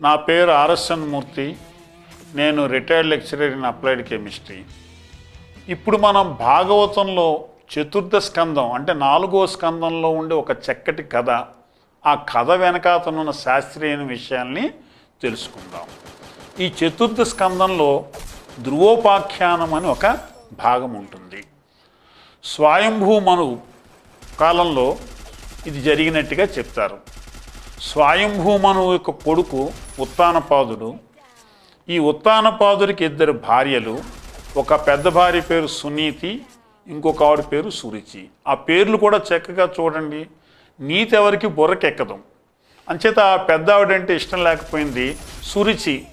నా పేరు ఆర్ఎస్ఎన్ మూర్తి. నేను retired lecturer in applied chemistry. ఇప్పుడు మనం భాగవతంలో చతుర్థ స్కందం అంటే నాలుగో స్కందంలో ఉండే ఒక చక్కటి కథ. ఆ కథ వెనకాతనున్న శాస్త్రీయ విషయాల్ని తెలుసుకుందాం. ఈ చతుర్థ స్కందంలో ధ్రువోపాఖ్యానం అని ఒక భాగం ఉంటుంది. స్వయంభూ మను కాలంలో ఇది జరిగినట్టుగా చెప్తారు. స్వయంభూమను యొక్క కొడుకు ఉత్తానపాదుడు. ఈ ఉత్తానపాదుడికి ఇద్దరు భార్యలు. ఒక పెద్ద భార్య పేరు సునీతి ఇంకొక ఆవిడ పేరు సురుచి. ఆ పేర్లు కూడా చక్కగా చూడండి. నీతి ఎవరికి బుర్రకెక్కదు. అంచేత ఆ పెద్ద ఆవిడంటే ఇష్టం లేకపోయింది సురుచి.